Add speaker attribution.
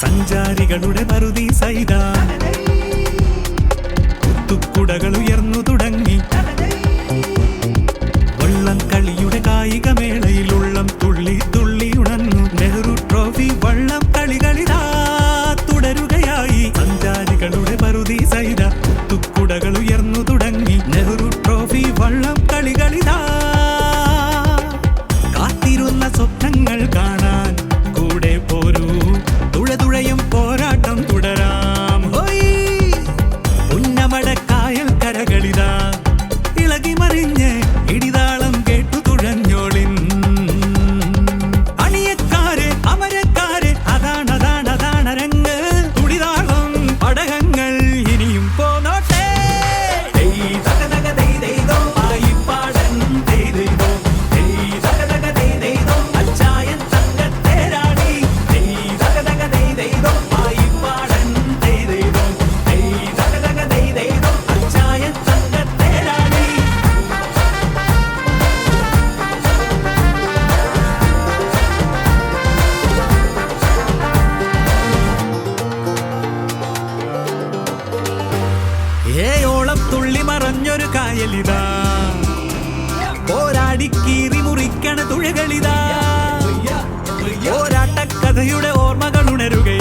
Speaker 1: സഞ്ചാരികളുടെ മറുതി സൈതാ കുത്തുക്കുടകൾ ഉയർന്നു തുടങ്ങി. കുത്തുക്കുടകൾ ഉയർന്നു തുടങ്ങി. പറഞ്ഞൊരു കായലിതാ. പോരാടിക്കീറി മുറിക്കണ തുഴകളിതാ. പോരാട്ടക്കഥയുടെ ഓർമ്മകൾ ഉണരുകയും